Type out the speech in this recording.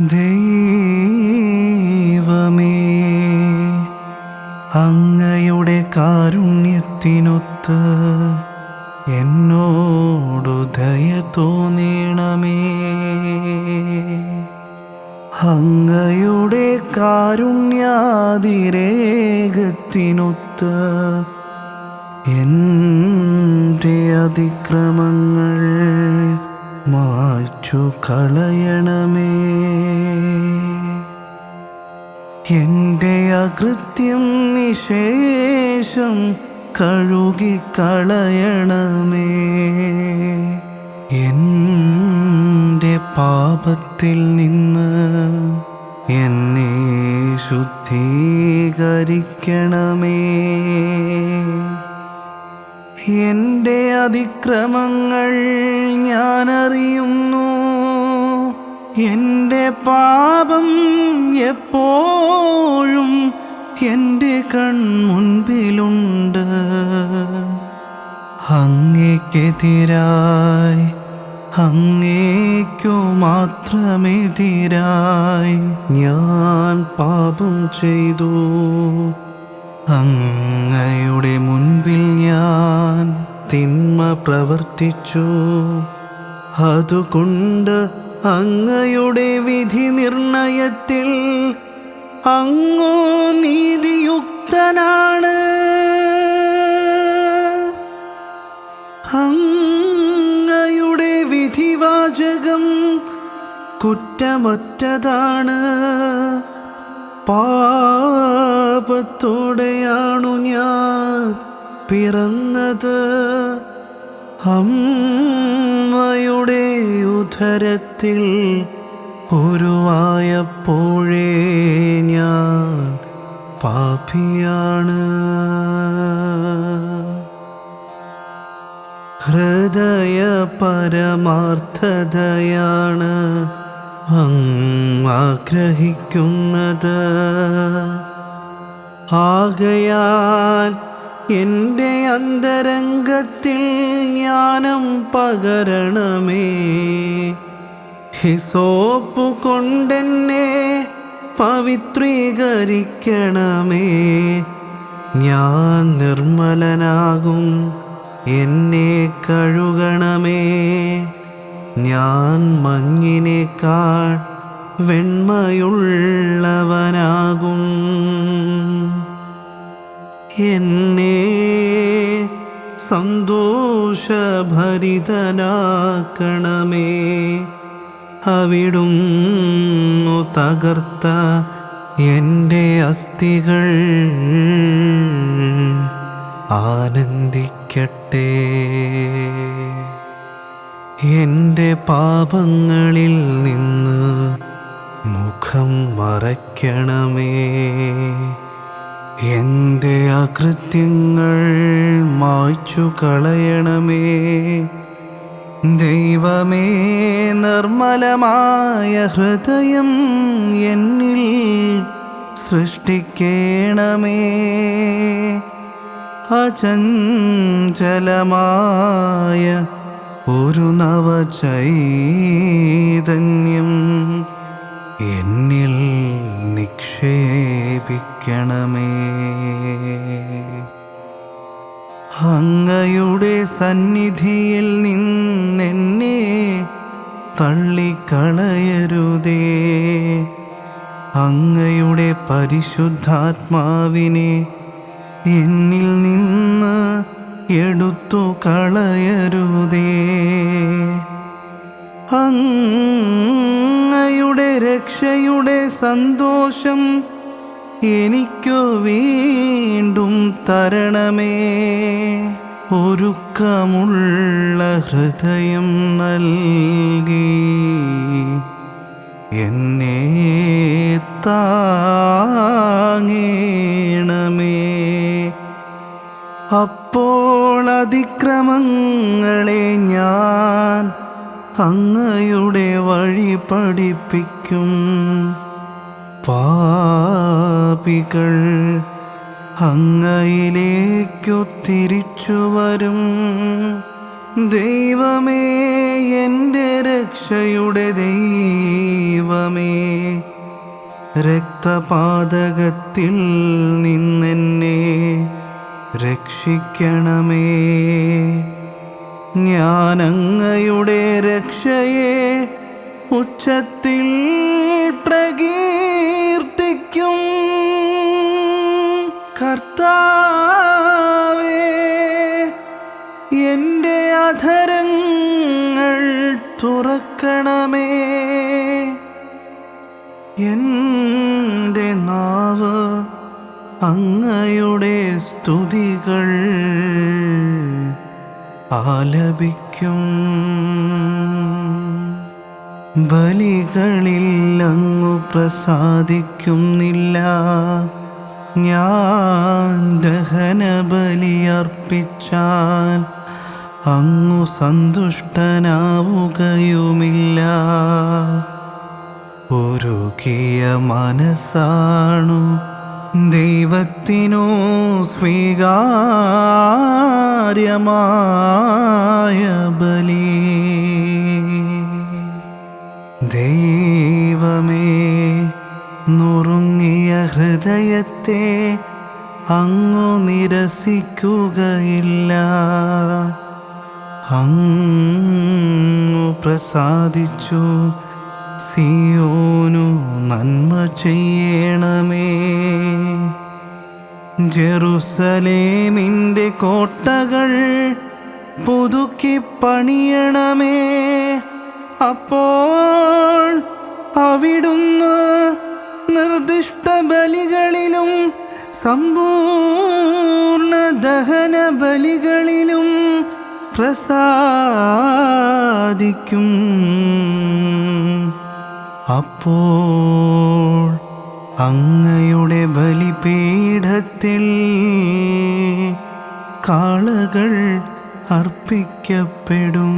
ദൈവമേ അങ്ങയുടെ കാരുണ്യത്തിനൊത്ത് എന്നോടു ദയ തോന്നണമേ. അങ്ങയുടെ കാരുണ്യാതിരേകത്തിനൊത്ത് എന്റെ അതിക്രമങ്ങൾ മായ്ച്ചു കളയണമേ. എന്റെ അകൃത്യം നിശേഷം കഴുകി കളയണമേ. എന്റെ പാപത്തിൽ നിന്ന് എന്നെ ശുദ്ധീകരിക്കണമേ. എന്റെ അതിക്രമങ്ങൾ ഞാൻ അറിയുന്നു എന്റെ പാപം എപ്പോഴും എന്റെ കൺമുൻപിലുണ്ട്. അങ്ങേക്കെതിരായി അങ്ങേക്കു മാത്രമെതിരായി ഞാൻ പാപം ചെയ്തു. അങ്ങയുടെ മുൻപിൽ ഞാൻ തിന്മ പ്രവർത്തിച്ചു. അതുകൊണ്ട് അങ്ങയുടെ വിധി നിർണയത്തിൽ അങ്ങോ നീതിയുക്തനാണ്. അങ്ങയുടെ വിധിവാചകം കുറ്റമറ്റതാണ്. പാപത്തോടെയാണു ഞാൻ പിറന്നത് അമ്മയുടെ ഉദരത്തിൽ ഉരുവായപ്പോഴേ ഞാൻ പാപിയാണ്. ഹൃദയ പരമാർത്ഥതയാണ് ആഗ്രഹിക്കുന്നത്. ആകയാൽ എന്റെ അന്തരംഗത്തിൽ ജ്ഞാനം പകരണമേ. ഹിസോപ്പ് കൊണ്ടെന്നെ പവിത്രീകരിക്കണമേ. ഞാൻ നിർമ്മലനാകും എന്നെ കഴുകണമേ. ഞാൻ മഞ്ഞിനേക്കാൾ വെണ്മയുള്ളവനാകും. എന്നെ സന്തോഷഭരിതനാക്കണമേ. അവിടുന്നു തകർത്ത എന്റെ അസ്ഥികൾ ആനന്ദിക്കട്ടെ. എന്റെ പാപങ്ങളിൽ നിന്ന് മുഖം മറയ്ക്കണമേ. എന്റെ അകൃത്യങ്ങൾ മായ്ച്ചു കളയണമേ. ദൈവമേ നിർമ്മലമായ ഹൃദയം എന്നിൽ സൃഷ്ടിക്കണമേ. അചഞ്ചലമായ ഒരു നവചൈതന്യം നിക്ഷേപിക്കണമേ അങ്ങയുടെ സന്നിധിയിൽ നിന്നെന്നെ തള്ളിക്കളയരുതേ. അങ്ങയുടെ പരിശുദ്ധാത്മാവിനെ എന്നിൽ നിന്ന് എടുത്തു കളയരുതേ. അങ്ങയുടെ രക്ഷയുടെ സന്തോഷം എനിക്കു വീണ്ടും തരണമേ. ഒരുക്കമുള്ള ഹൃദയം നൽകി. എന്നെ താങ്ങേണമേ. അപ്പോൾ അതിക്രമങ്ങളെ ഞാൻ അങ്ങയുടെ വഴി പഠിപ്പിക്കും. പാപികൾ അങ്ങയിലേക്കു തിരിച്ചു വരും ദൈവമേ എന്റെ രക്ഷയുടെ ദൈവമേ രക്തപാതകത്തിൽ നിന്നെന്നെ രക്ഷിക്കണമേ. ഞാനങ്ങയുടെ രക്ഷയെ ഉച്ചത്തിൽ പ്രകീർത്തിക്കും തുറക്കണമേ. എന്റെ നാവ് അങ്ങയുടെ സ്തുതികൾ ആലപിക്കും. ബലികളിൽ അങ്ങു പ്രസാദിക്കുന്നില്ല. ഞാൻ ദഹന ബലിയർപ്പിച്ചാൽ അങ്ങു സന്തുഷ്ടനാവുകയുമില്ല. ഒരുക്കിയ മനസ്സാണു ദൈവത്തിനു സ്വീകാര്യമായ ബലി. ദൈവമേ നുറുങ്ങിയ ഹൃദയത്തെ അങ്ങു നിരസിക്കുകയില്ല. അങ്ങു പ്രസാദിച്ചു. സിയോനു നന്മ ചെയ്യണമേ. ജെറുസലേമിന്റെ കോട്ടകൾ പുതുക്കി പണിയണമേ. അപ്പോൾ അവിടുന്ന് നിർദ്ദിഷ്ട ബലികളിലും സമ്പൂർണ ദഹന ബലികളിലും പ്രസാദിക്കും. അപ്പോൾ അങ്ങയുടെ ബലിപീഠത്തിൽ കാളകൾ അർപ്പിക്കപ്പെടും.